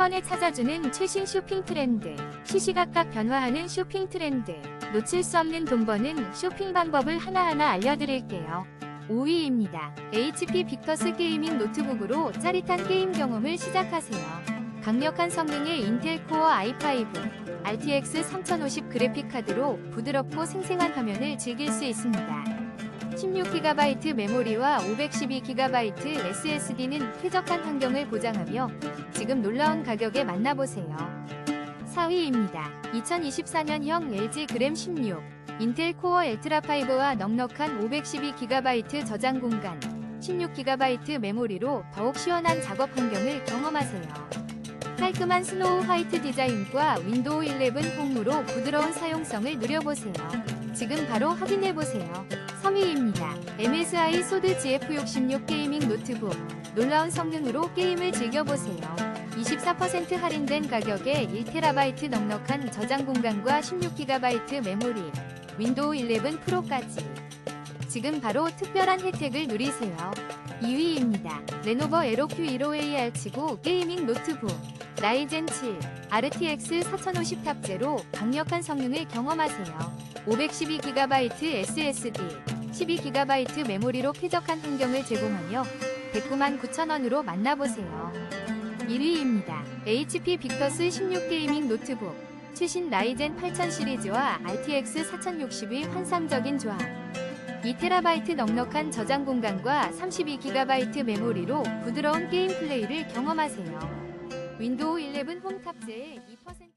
번에 찾아주는 최신 쇼핑 트렌드, 시시각각 변화하는 쇼핑 트렌드, 놓칠 수 없는 돈 버는 쇼핑 방법을 하나하나 알려드릴게요. 5위입니다. HP 빅터스 게이밍 노트북으로 짜릿한 게임 경험을 시작하세요. 강력한 성능의 인텔 코어 i5, RTX 3050 그래픽 카드로 부드럽고 생생한 화면을 즐길 수 있습니다. 16GB 메모리와 512GB SSD는 쾌적한 환경을 보장하며 지금 놀라운 가격에 만나보세요. 4위입니다. 2024년형 LG 그램 16 인텔 코어 엘트라5와 넉넉한 512GB 저장 공간 16GB 메모리로 더욱 시원한 작업 환경을 경험하세요. 깔끔한 스노우 화이트 디자인과 윈도우 11 홈으로 부드러운 사용성을 누려보세요. 지금 바로 확인해보세요. 3위입니다. MSI 소드 GF66 게이밍 노트북. 놀라운 성능으로 게임을 즐겨보세요. 24% 할인된 가격에 1TB 넉넉한 저장 공간과 16GB 메모리, 윈도우 11 프로까지. 지금 바로 특별한 혜택을 누리세요. 2위입니다. 레노버 에로 Q15AR 치고 게이밍 노트북. 라이젠 7, RTX 4050 탑재로 강력한 성능을 경험하세요. 512GB SSD, 12GB 메모리로 쾌적한 환경을 제공하며 109만 9천원으로 만나보세요. 1위입니다. HP 빅터스 16 게이밍 노트북. 최신 라이젠 8000 시리즈와 RTX 4060의 환상적인 조합. 2TB 넉넉한 저장 공간과 32GB 메모리로 부드러운 게임 플레이를 경험하세요. 윈도우 11 홈 탑재에 2%